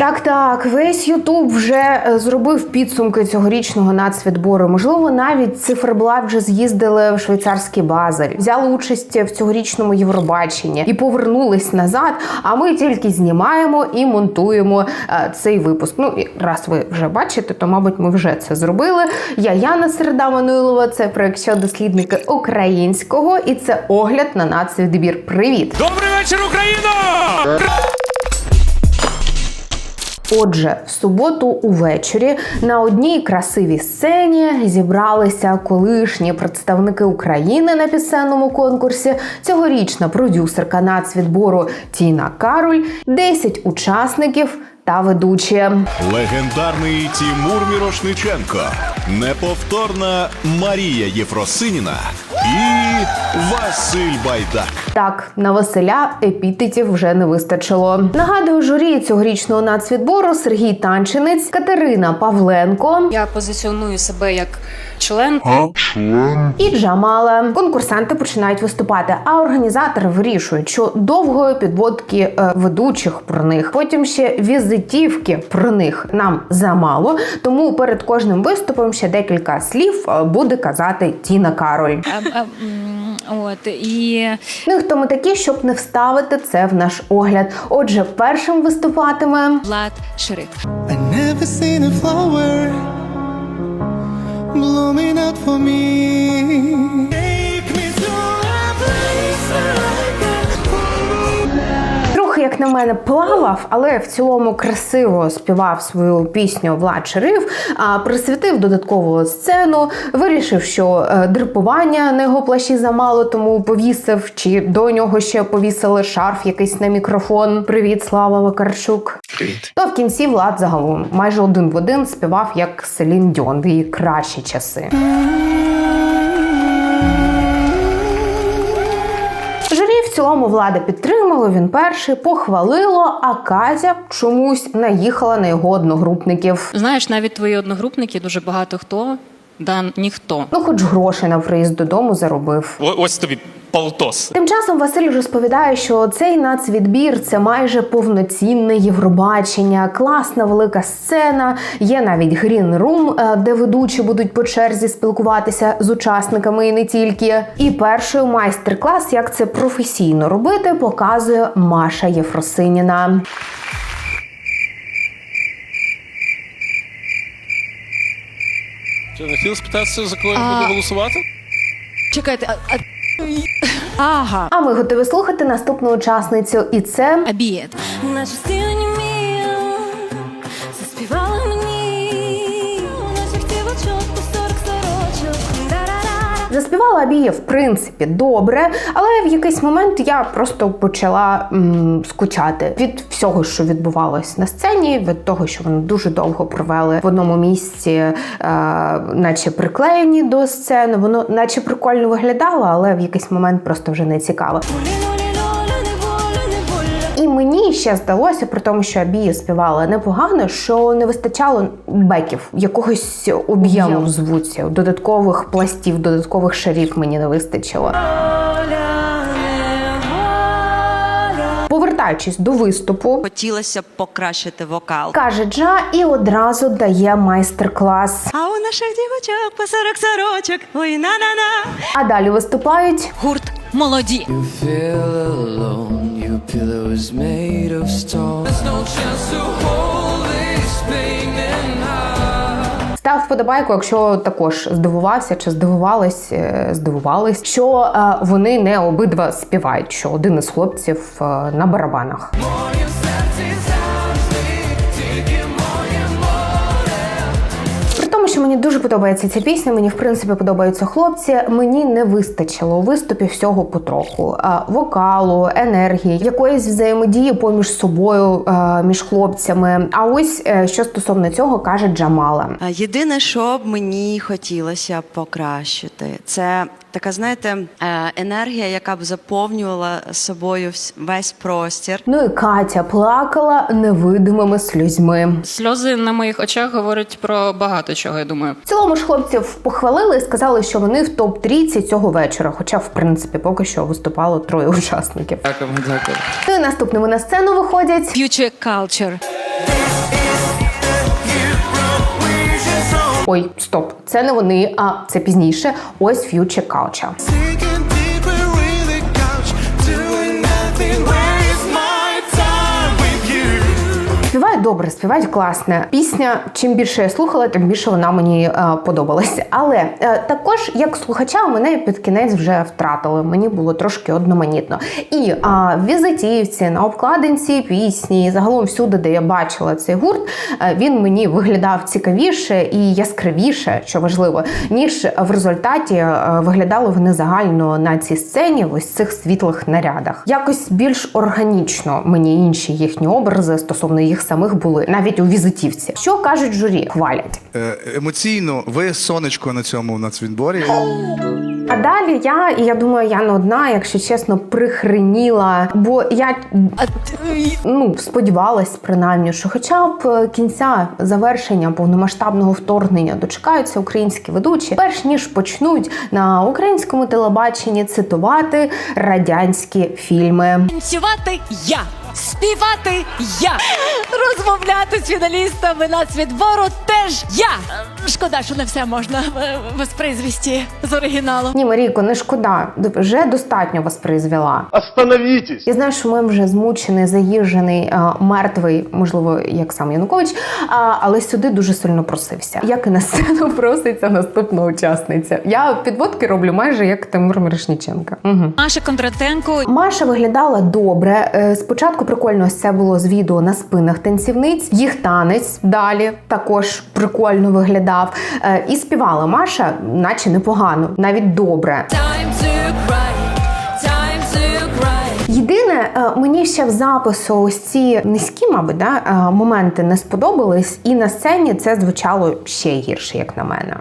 Так, так, весь Ютуб вже е, зробив підсумки цьогорічного нацвідбору. Можливо, навіть циферблат вже з'їздили в швейцарський базар, взяли участь в цьогорічному Євробаченні і повернулись назад. А ми тільки знімаємо і монтуємо е, цей випуск. Ну і раз ви вже бачите, то мабуть ми вже це зробили. Я Яна Середа Мануйлова. Це проект «Що дослідники українського, і це огляд на нацвідбір. Привіт! Добрий вечір, Україно! Отже, в суботу увечері на одній красивій сцені зібралися колишні представники України на пісенному конкурсі, цьогорічна продюсерка нацвідбору Тіна Кароль, 10 учасників та ведучі. Легендарний Тімур Мірошниченко, неповторна Марія Єфросиніна і Василь Байдак. Так, на Василя епітетів вже не вистачило. Нагадую, журі цьогорічного нацвідбору Сергій Танчинець, Катерина Павленко Я позиціоную себе як член і Джамала. Конкурсанти починають виступати, а організатори вирішують, що довгої підводки е, ведучих про них, потім ще візитівки про них нам замало. Тому перед кожним виступом ще декілька слів е, буде казати Тіна Кароль. От і Ну і хто ми такі, щоб не вставити це в наш огляд. Отже, першим виступатиме Влад Шериф. I never seen a flower blooming out for me. Мене, плавав, але в цілому красиво співав свою пісню Влад Шериф, а присвятив додаткову сцену, вирішив, що е, дрипування на його плащі замало, тому повісив, чи до нього ще повісили шарф якийсь на мікрофон. Привіт, Слава Вакарчук. Привіт. То в кінці Влад загалом майже один в один співав як Селін Дьон в її кращі часи. Цілому влада підтримало, він перший похвалило, а Казя чомусь наїхала на його одногрупників. Знаєш, навіть твої одногрупники дуже багато хто, да ніхто. Ну, хоч грошей на приїзд додому заробив. О- Ось тобі полтос. Тим часом Василь розповідає, що цей нацвідбір це майже повноцінне Євробачення, класна велика сцена. Є навіть грін рум, де ведучі будуть по черзі спілкуватися з учасниками і не тільки. І перший майстер-клас, як це професійно робити, показує Маша Єфросиніна. Чи не хотів спитатися, за кого я буду голосувати? Чекайте, а, а... ага. А ми готові слухати наступну учасницю, і це Обід. Наче стіни Заспівала Абія, в принципі, добре, але в якийсь момент я просто почала м, скучати від всього, що відбувалось на сцені, від того, що вони дуже довго провели в одному місці, е, наче приклеєні до сцени. Воно наче прикольно виглядало, але в якийсь момент просто вже не цікаво. Мені ще здалося, при тому, що Абія співала непогано, що не вистачало беків, якогось об'єму в звуці, додаткових пластів, додаткових шарів мені не вистачило. Повертаючись до виступу, Хотілося б покращити вокал. каже Джа і одразу дає майстер-клас. А у наших дівочок по 40 сорочок. Ой, на-на-на. А далі виступають Гурт молоді. You feel alone, your pillow is Став вподобайку, якщо також здивувався чи здивувались, е, здивувались, що е, вони не обидва співають, що один із хлопців е, на барабанах. Моє тому, мені дуже подобається ця пісня, мені в принципі подобаються хлопці. Мені не вистачило у виступі всього потроху: вокалу, енергії, якоїсь взаємодії поміж собою, між хлопцями. А ось е, що стосовно цього каже Джамала. Єдине, що б мені хотілося покращити, це така, знаєте, е, енергія, яка б заповнювала собою весь простір. Ну і Катя плакала невидимими слізьми. Сльози на моїх очах говорять про багато чого, я думаю. В цілому ж хлопців похвалили і сказали, що вони в топ 30 цього вечора. Хоча, в принципі, поки що виступало троє учасників. Дякуємо, дякую. Ну і наступними на сцену виходять Future Culture. Ой, стоп, це не вони, а це пізніше. Ось Future Culture. Співають добре, співають класне. Пісня, чим більше я слухала, тим більше вона мені е, подобалася. Але е, також як слухача мене під кінець вже втратили. Мені було трошки одноманітно. І а, в візитівці, на обкладинці пісні, і загалом всюди, де я бачила цей гурт, е, він мені виглядав цікавіше і яскравіше, що важливо, ніж в результаті виглядали вони загально на цій сцені, в ось цих світлих нарядах. Якось більш органічно мені інші їхні образи стосовно їх самих були, навіть у візитівці. Що кажуть журі? Хвалять. Е, Емоційно, ви сонечко на цьому нацвідборі. А далі я, і я думаю, я не одна, якщо чесно, прихреніла, бо я ну, сподівалась принаймні, що хоча б е, кінця завершення повномасштабного вторгнення дочекаються українські ведучі, перш ніж почнуть на українському телебаченні цитувати радянські фільми. Танцювати я, співати я, розмовляти з фіналістами нацвідбору теж я. Шкода, що не все можна е, воспроизвести з оригіналу. Ні, Марійко, не шкода. Вже достатньо вас призвела. Остановітесь! Я знаю, що ми вже змучений, заїжджений, е, мертвий, можливо, як сам Янукович, але сюди дуже сильно просився. Як і на сцену проситься наступна учасниця. Я підводки роблю майже як Тимур Мирошніченка. Угу. Маша Кондратенко Маша виглядала добре. Е, Спочатку прикольно це було з відео на спинах танцівниць. Їх танець далі також прикольно виглядав. Е, І співала Маша, наче непогано, навіть добре. Єдине, е, мені ще в запису ось ці низькі, мабуть, да, е, моменти не сподобались, і на сцені це звучало ще гірше, як на мене.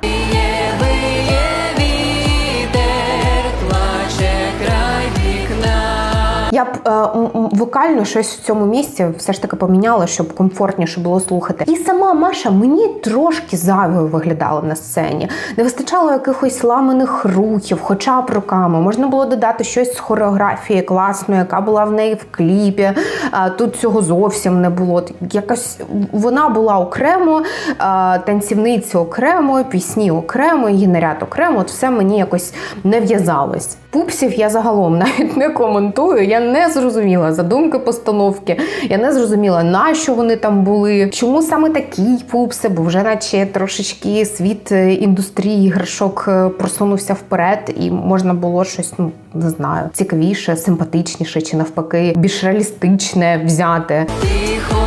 Я б е, вокально щось в цьому місці все ж таки поміняла, щоб комфортніше було слухати. І сама Маша мені трошки зайвою виглядала на сцені. Не вистачало якихось ламаних рухів, хоча б руками. Можна було додати щось з хореографії класної, яка була в неї в кліпі. А тут цього зовсім не було. Якось вона була окремо, а, танцівниці окремо, пісні окремо, її наряд окремо. От все мені якось не в'язалось. Пупсів я загалом навіть не коментую. Я не зрозуміла задумки постановки. Я не зрозуміла, на що вони там були, чому саме такі пупси, бо вже наче трошечки світ е, індустрії іграшок е, просунувся вперед, і можна було щось, ну не знаю, цікавіше, симпатичніше чи навпаки більш реалістичне взяти. Тихо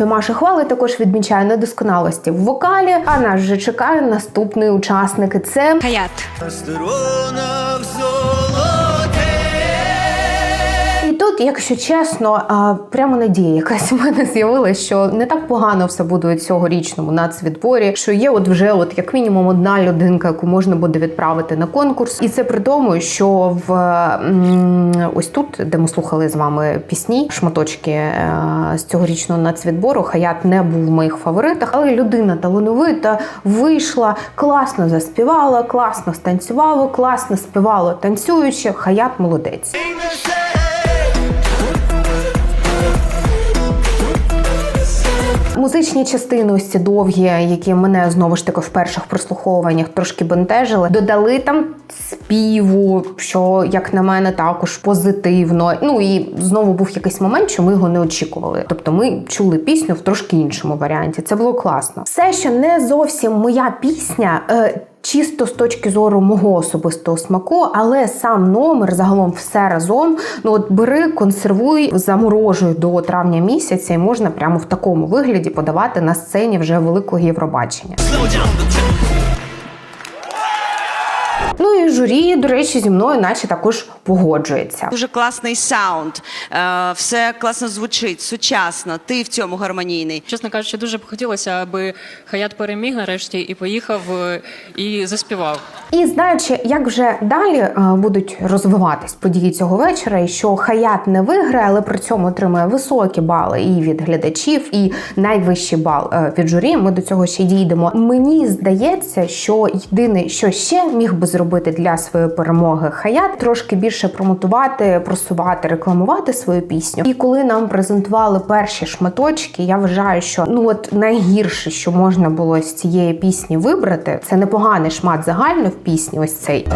принципі, Маша хвали також відмічає недосконалості в вокалі. А нас вже чекає наступний учасник. і Це Хаят. Тут, якщо чесно, прямо надія якась у мене з'явилася, що не так погано все буде цьогорічному нацвідборі, що є от вже от як мінімум одна людинка, яку можна буде відправити на конкурс. І це при тому, що в ось тут, де ми слухали з вами пісні, шматочки е, з цьогорічного нацвідбору, Хаят не був в моїх фаворитах, але людина талановита, вийшла, класно заспівала, класно станцювала, класно співала танцюючи. Хаят молодець. Музичні частини, ось ці довгі, які мене знову ж таки в перших прослуховуваннях трошки бентежили, додали там співу, що як на мене також позитивно. Ну і знову був якийсь момент, що ми його не очікували. Тобто ми чули пісню в трошки іншому варіанті. Це було класно. Все, що не зовсім моя пісня. Е, Чисто з точки зору мого особистого смаку, але сам номер загалом все разом. Ну от бери, консервуй, заморожуй до травня місяця, і можна прямо в такому вигляді подавати на сцені вже великого Євробачення. Ну і журі, до речі, зі мною, наче також погоджується. Дуже класний саунд, е, все класно звучить, сучасно. Ти в цьому гармонійний. Чесно кажучи, дуже б хотілося, аби Хаят переміг нарешті і поїхав е, і заспівав. І знаючи, як вже далі е, будуть розвиватись події цього вечора, і що Хаят не виграє, але при цьому отримує високі бали і від глядачів, і найвищий бал від журі. Ми до цього ще дійдемо. Мені здається, що єдине, що ще міг би зробити для своєї перемоги Хаят, трошки більше промотувати, просувати, рекламувати свою пісню. І коли нам презентували перші шматочки, я вважаю, що ну от найгірше, що можна було з цієї пісні вибрати, це непоганий шмат загально в пісні. Ось цей.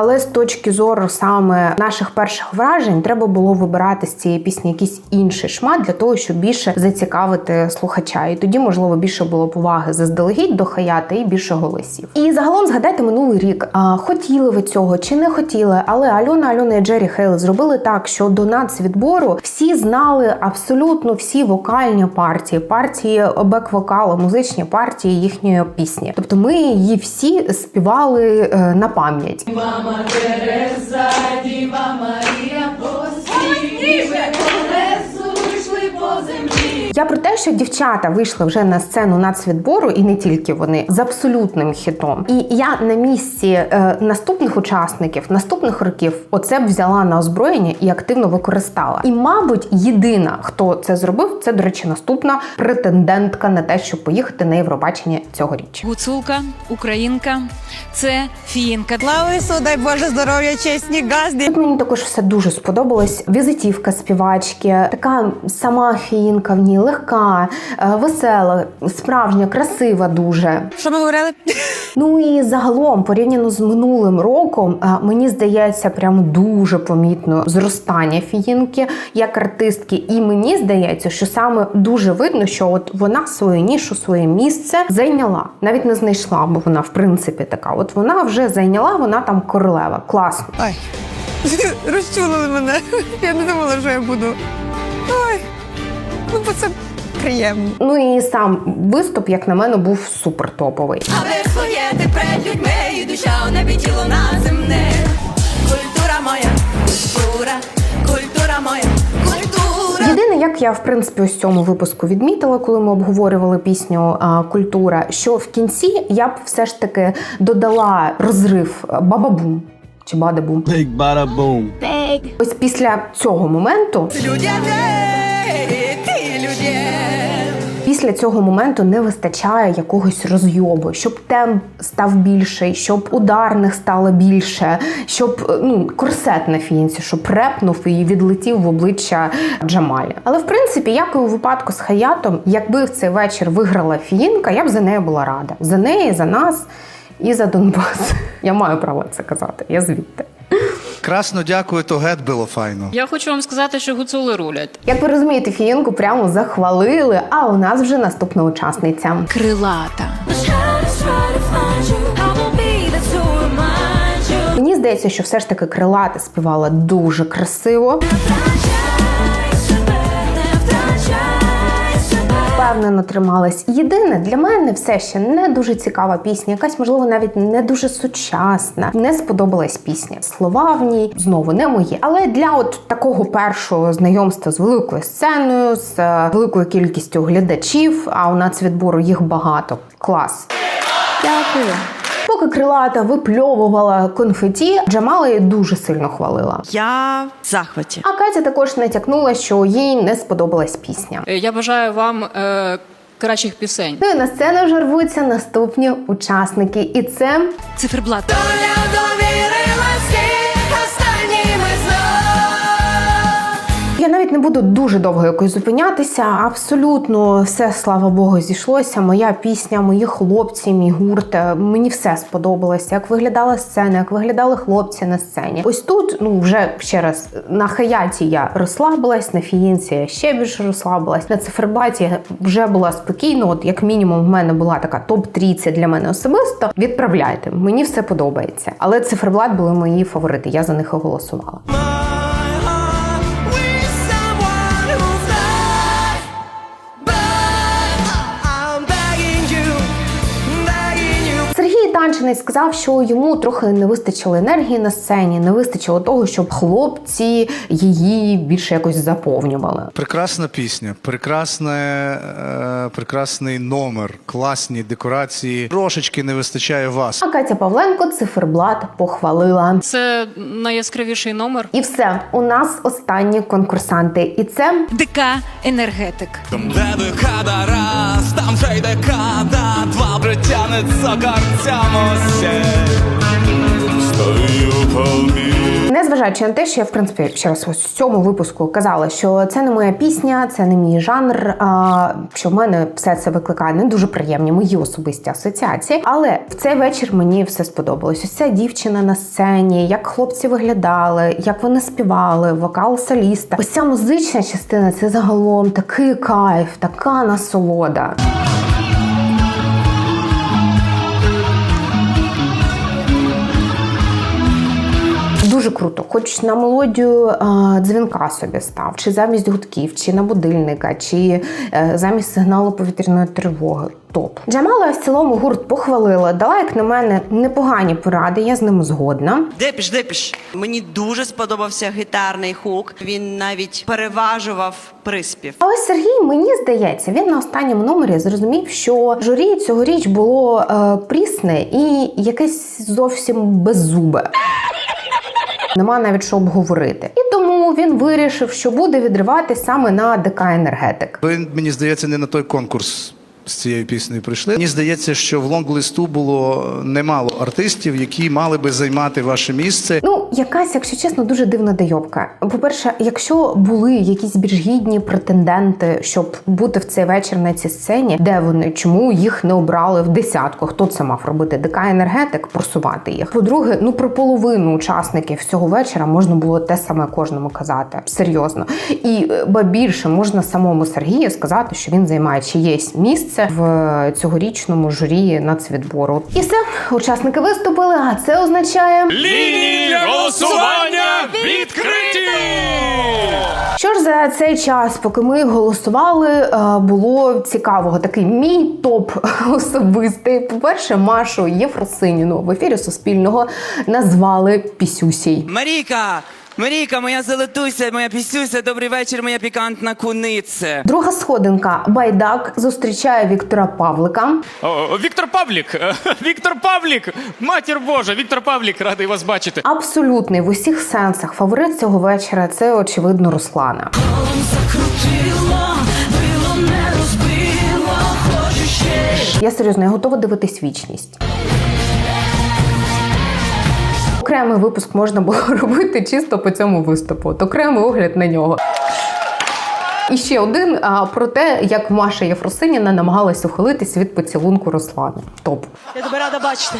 Але з точки зору саме наших перших вражень, треба було вибирати з цієї пісні якийсь інший шмат для того, щоб більше зацікавити слухача. І тоді, можливо, більше було поваги заздалегідь до Хаята і більше голосів. І загалом згадайте минулий рік. А, хотіли ви цього чи не хотіли, але Альона Альона і Джері Хейл зробили так, що до нацвідбору всі знали абсолютно всі вокальні партії, партії бек-вокалу, музичні партії їхньої пісні. Тобто ми її всі співали е, на пам'ять. Мама Тереза, Діва Марія, посвіти. Я про те, що дівчата вийшли вже на сцену нацвідбору, і не тільки вони з абсолютним хітом. І я на місці е, наступних учасників, наступних років, оце б взяла на озброєння і активно використала. І, мабуть, єдина, хто це зробив, це, до речі, наступна претендентка на те, щоб поїхати на Євробачення цьогоріч. Гуцулка, українка, це фіїнка. Лавису, дай Боже здоров'я, чесні газди. Тут мені також все дуже сподобалось. Візитівка співачки, така сама фіїнка в ній легка, е, весела, справжня, красива дуже. Що ми говорили? Ну і загалом, порівняно з минулим роком, е, мені здається, прям дуже помітно зростання фіїнки як артистки. І мені здається, що саме дуже видно, що от вона свою нішу, своє місце зайняла. Навіть не знайшла, бо вона в принципі така. От вона вже зайняла, вона там королева. Класно. Ай, розчулили мене. Я не думала, що я буду. Ой, ну бо це приємно. Ну і сам виступ, як на мене, був супер топовий. Але своє ти перед людьми, і душа у небі тіло наземне. Культура моя, культура, культура моя, культура. Єдине, як я в принципі ось цьому випуску відмітила, коли ми обговорювали пісню Культура, що в кінці я б все ж таки додала розрив бабабум. Чи бадабум. Big bada boom. Ось після цього моменту, ти людям. Після цього моменту не вистачає якогось розйобу, щоб темп став більший, щоб ударних стало більше, щоб е, ну корсет на фінці, щоб репнув і відлетів в обличчя Джамалі. Але в принципі, як і у випадку з Хаятом, якби в цей вечір виграла Фіїнка, я б за нею була рада. За неї, за нас і за Донбас. Я маю право це казати. Я звідти. Красно дякую, то гет було файно. Я хочу вам сказати, що гуцули рулять. Як ви розумієте, фінку прямо захвалили. А у нас вже наступна учасниця. Крилата. Мені здається, що все ж таки крилата співала дуже красиво. Впевнено трималась. Єдине для мене все ще не дуже цікава пісня, якась можливо навіть не дуже сучасна. Не сподобалась пісня. Слова в ній знову не мої. Але для от такого першого знайомства з великою сценою, з е, великою кількістю глядачів, а у нацвідбору їх багато. Клас. Дякую. Поки крилата випльовувала конфеті, Джамала її дуже сильно хвалила. Я в захваті. А Катя також натякнула, що їй не сподобалась пісня. Е, Я бажаю вам е, кращих пісень. Ну і на сцену вже рвуться наступні учасники, і це Циферблат. Навіть не буду дуже довго якось зупинятися. Абсолютно все, слава Богу, зійшлося. Моя пісня, мої хлопці, мій гурт. е, Мені все сподобалося. Як виглядала сцена, як виглядали хлопці на сцені. Ось тут, ну вже ще раз, на хаяті я розслабилась, на фіїнці я ще більше розслабилась. На циферблаті я вже була спокійно. От як мінімум, в мене була така топ 30 для мене особисто. Відправляйте, мені все подобається. Але циферблат були мої фаворити. Я за них і Сергій сказав, що йому трохи не вистачило енергії на сцені, не вистачило того, щоб хлопці її більше якось заповнювали. Прекрасна пісня, прекрасне, е, прекрасний номер, класні декорації. Трошечки не вистачає вас. А Катя Павленко циферблат похвалила. Це найяскравіший номер. І все, у нас останні конкурсанти, і це ДК енергетик. Де декада раз, там вже й декада, два життя не Незважаючи на те, що я в принципі ще раз в цьому випуску казала, що це не моя пісня, це не мій жанр. А що в мене все це викликає не дуже приємні мої особисті асоціації. Але в цей вечір мені все сподобалось. Ось ця дівчина на сцені, як хлопці виглядали, як вони співали, вокал соліста. Ось ця музична частина це загалом такий кайф, така насолода. Дуже круто, хоч на мелодію дзвінка собі став, чи замість гудків, чи на будильника, чи е, замість сигналу повітряної тривоги. Топ. Джамала в цілому гурт похвалила, дала, як на мене, непогані поради, я з ними згодна. Депіш, депіш. Мені дуже сподобався гітарний хук. Він навіть переважував приспів. А ось Сергій, мені здається, він на останньому номері зрозумів, що журі цьогоріч було е, прісне і якесь зовсім беззубе. Нема навіть що обговорити. І тому він вирішив, що буде відривати саме на ДК енергетик. Він мені здається, не на той конкурс з цією піснею прийшли. Мені здається, що в лонглисту було немало артистів, які мали би займати ваше місце. Ну, якась, якщо чесно, дуже дивна дойобка. По-перше, якщо були якісь більш гідні претенденти, щоб бути в цей вечір на цій сцені, де вони чому їх не обрали в десятку? Хто це мав робити? ДК енергетик просувати їх. По-друге, ну про половину учасників цього вечора можна було те саме кожному казати. Серйозно. І е, ба більше можна самому Сергію сказати, що він займає чиєсь місце в цьогорічному журі нацвідбору. І все, учасники виступили, а це означає. Лінії голосування відкриті! Що ж за цей час, поки ми голосували, е, було цікавого. Такий мій топ особистий. По-перше, Машу Єфросиніну в ефірі Суспільного назвали Пісюсій. Марійка! Марійка, моя золотуся, моя пісюся, добрий вечір, моя пікантна куниця. Друга сходинка Байдак зустрічає Віктора Павлика. О, Віктор Павлік! Е, Віктор Павлік! Матір Божа! Віктор Павлік, радий вас бачити. Абсолютний в усіх сенсах фаворит цього вечора це очевидно Руслана. Я серйозно, я готова дивитись вічність. Окремий випуск можна було робити чисто по цьому виступу. От окремий огляд на нього. І ще один а, про те, як Маша Єфросиніна намагалась ухилитись від поцілунку Руслана. Топ. Я тебе рада бачити.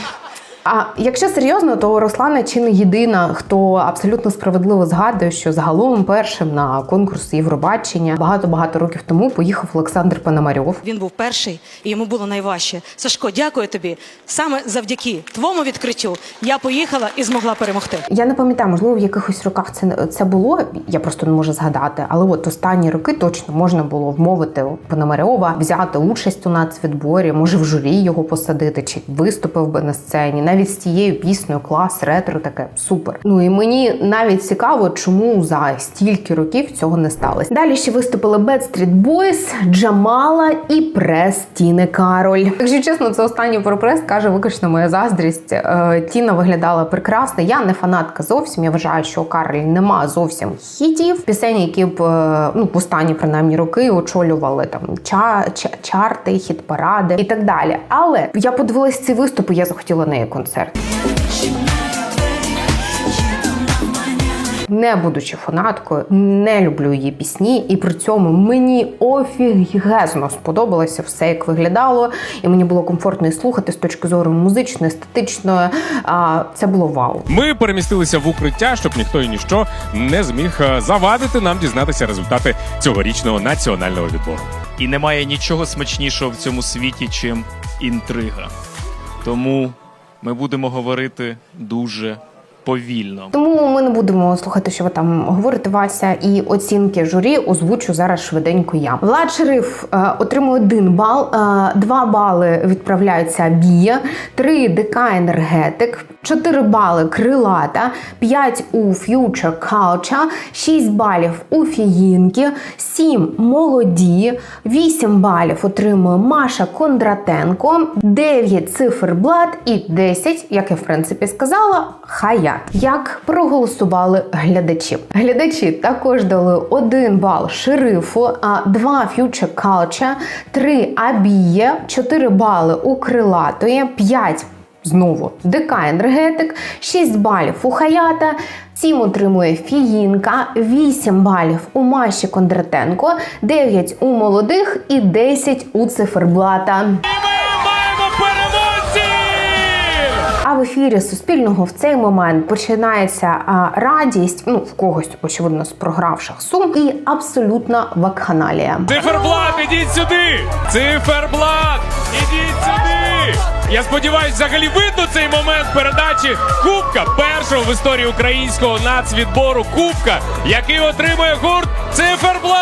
А якщо серйозно, то Руслана чи не єдина, хто абсолютно справедливо згадує, що загалом першим на конкурс Євробачення багато багато років тому поїхав Олександр Пономарьов. Він був перший, і йому було найважче. Сашко, дякую тобі. Саме завдяки твоєму відкриттю я поїхала і змогла перемогти. Я не пам'ятаю, можливо, в якихось роках це це було. Я просто не можу згадати. Але от останні роки точно можна було вмовити Пономарьова взяти участь у нацвідборі, може в журі його посадити, чи виступив би на сцені. Навіть з тією піснею клас ретро таке супер. Ну і мені навіть цікаво, чому за стільки років цього не сталося. Далі ще виступили Backstreet Boys, Джамала і прес Тіни Кароль. Якщо чесно, це останній про прес каже виключно моя заздрість. Е, Тіна виглядала прекрасно. Я не фанатка зовсім. Я вважаю, що Кароль нема зовсім хітів. Пісень, які б е, ну в останні принаймні роки очолювали там ча, ча- чарти, хіт-паради і так далі. Але я подивилась ці виступи, я захотіла неї концерт. Не будучи фанаткою, не люблю її пісні, і при цьому мені офігезно сподобалося все, як виглядало, і мені було комфортно і слухати з точки зору музичної, естетичної. А це було вау. Ми перемістилися в укриття, щоб ніхто і ніщо не зміг е, завадити нам дізнатися результати цьогорічного національного відбору. І немає нічого смачнішого в цьому світі, чим інтрига. Тому ми будемо говорити дуже повільно. Ми не будемо слухати, що ви там говорите, Вася, і оцінки журі озвучу зараз швиденько я. Влад Шериф е, отримує один бал, е, два бали відправляються Бія, три ДК енергетик, 4 бали крилата, 5 у Future Culture, 6 балів у Фіїнки, 7 молоді, 8 балів отримує Маша Кондратенко, 9 циферблат і 10, як я в принципі сказала, Хаят. Як проголосували глядачі. Глядачі також дали один бал шерифу, а два Future Culture, три Абіє, чотири бали у крилатої, п'ять. Знову ДК енергетик, 6 балів у Хаята, 7 отримує Фіїнка, 8 балів у Маші Кондратенко, 9 у молодих і 10 у циферблата. В ефірі Суспільного в цей момент починається а, радість, ну в когось очевидно з програвших сум, і абсолютна вакханалія. Циферблат, ідіть сюди! Циферблат! Ідіть сюди! Я сподіваюся, взагалі видно цей момент передачі Кубка першого в історії українського нацвідбору Кубка, який отримує гурт Циферблат!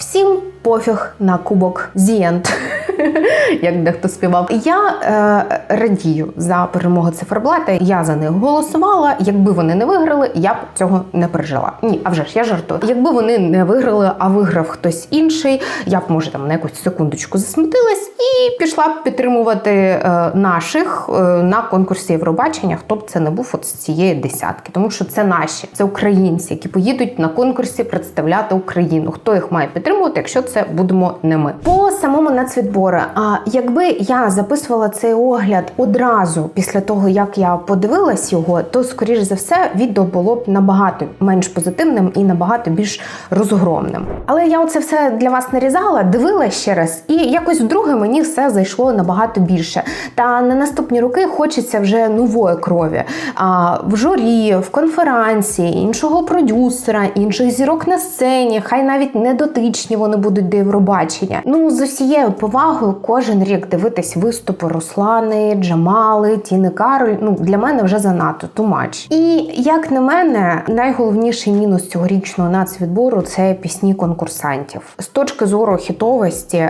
Всім пофіг на кубок Зієнт. Як дехто співав, я е, радію за перемогу циферблата. Я за них голосувала. Якби вони не виграли, я б цього не пережила. Ні, а вже ж я жартую. Якби вони не виграли, а виграв хтось інший, я б може там на якусь секундочку засмутилась і пішла б підтримувати е, наших е, на конкурсі Євробачення. Хто б це не був от з цієї десятки, тому що це наші, це українці, які поїдуть на конкурсі представляти Україну. Хто їх має підтримувати, якщо це будемо не ми? По самому нацвідбору, а якби я записувала цей огляд одразу після того, як я подивилась його, то скоріш за все відео було б набагато менш позитивним і набагато більш розгромним. Але я оце все для вас нарізала, дивилась ще раз, і якось вдруге мені все зайшло набагато більше. Та на наступні роки хочеться вже нової крові. А в журі, в конференції, іншого продюсера, інших зірок на сцені, хай навіть не дотичні вони будуть до Євробачення. Ну з усією повагою, кожен рік дивитись виступи Руслани, Джамали, Тіни Кароль. Ну для мене вже занадто тумач. І як на мене, найголовніший мінус цьогорічного нацвідбору це пісні конкурсантів. З точки зору хітовості,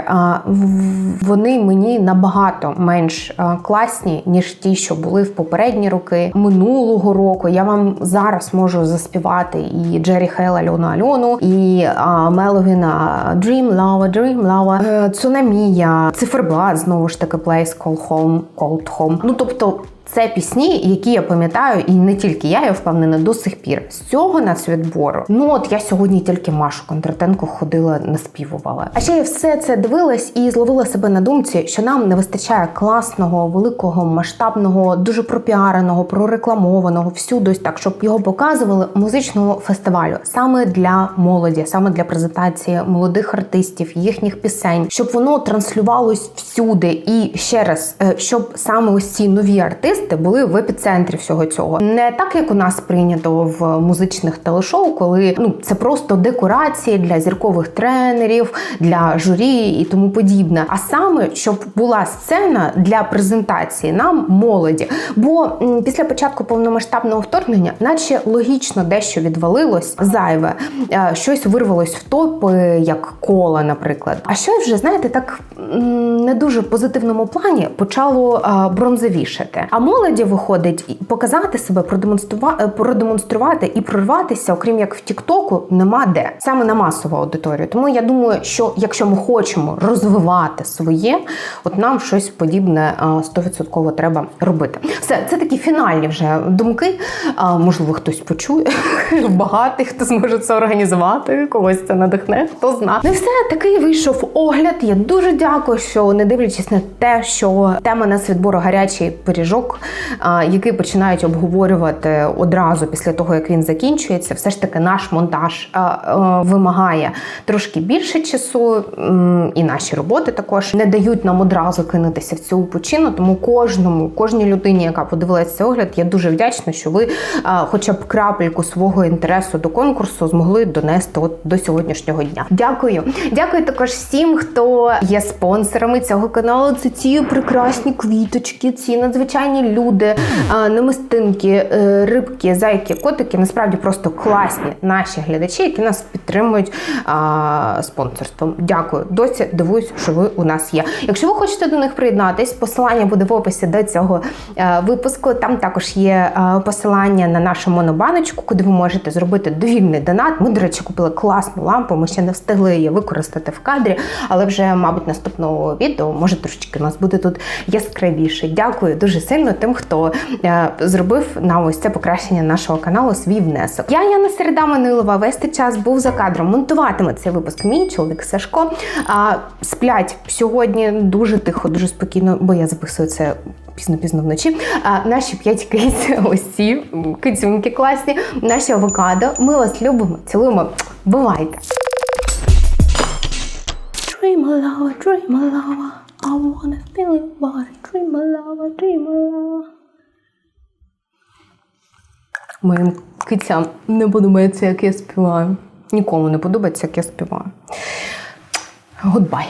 вони мені набагато менш класні ніж ті, що були в попередні роки минулого року. Я вам зараз можу заспівати і Джері Хейл Альону Альону, і Меловіна Dream Lava, Dream Lava, е, Цунамія, Циферблат, знову ж таки Place Call Home, Cold Home. Ну тобто. Це пісні, які я пам'ятаю, і не тільки я, я впевнена до сих пір. З цього нацвідбору. Ну от я сьогодні тільки Машу Кондратенко ходила, наспівувала. А ще я все це дивилась і зловила себе на думці, що нам не вистачає класного, великого, масштабного, дуже пропіареного, прорекламованого всюди так, щоб його показували музичного фестивалю саме для молоді, саме для презентації молодих артистів, їхніх пісень, щоб воно транслювалось всюди. І ще раз, е, щоб саме ось ці нові артисти були в епіцентрі всього цього. Не так, як у нас прийнято в музичних телешоу, коли ну це просто декорації для зіркових тренерів, для журі і тому подібне. А саме, щоб була сцена для презентації нам молоді. Бо після початку повномасштабного вторгнення, наче логічно дещо відвалилось зайве, Е, щось вирвалось в топи, як кола, наприклад. А щось вже знаєте, так не дуже позитивному плані почало е, бронзовішати. А молоді виходить показати себе, продемонструвати, продемонструвати і прорватися, окрім як в Тіктоку, нема де саме на масову аудиторію. Тому я думаю, що якщо ми хочемо розвивати своє, от нам щось подібне е, 100% треба робити. Все, це такі фінальні вже думки. Можливо, хтось почує, багатий, хто зможе це організувати, когось це надихне, хто зна. Ну і все, такий вийшов огляд. Я дуже дякую, що не дивлячись на те, що тема нас відбору гарячий пиріжок, який починають обговорювати одразу після того, як він закінчується, все ж таки наш монтаж вимагає трошки більше часу, і наші роботи також не дають нам одразу кинутися в цю пучину. Тому кожному, кожній людині, яка подивилася цей огляд, я дуже вдячна, що ви хоча б крапельку свого інтересу до конкурсу змогли донести от до сьогоднішнього дня. Дякую. Дякую також всім, хто є спонсорами цього каналу. Це ці прекрасні квіточки, ці надзвичайні люди, а, намистинки, е, рибки, зайки, котики. Насправді просто класні наші глядачі, які нас підтримують а, спонсорством. Дякую. Досі дивуюсь, що ви у нас є. Якщо ви хочете до них приєднатись, посилання буде в описі до цього е, випуску. Там також є е, посилання на нашу монобаночку, куди ви можете зробити довільний донат. Ми, до речі, купили класну лампу. Ми ще не встигли її використати в кадрі, але вже, мабуть, наступного відео може трошечки у нас буде тут яскравіше. Дякую дуже сильно. Україну, тим, хто е, зробив на ось це покращення нашого каналу свій внесок. Я Яна Середа Манилова. Весь цей час був за кадром. Монтуватиме цей випуск мій чоловік Сашко. А, сплять сьогодні дуже тихо, дуже спокійно, бо я записую це пізно-пізно вночі. А, наші п'ять киць, ось ці класні, наші авокадо. Ми вас любимо, цілуємо. Бувайте! Dream a lover, dream a lover. I wanna feel your body. Dream a lover, dream love. Моїм кицям не подобається, як я співаю. Нікому не подобається, як я співаю. Гудбай.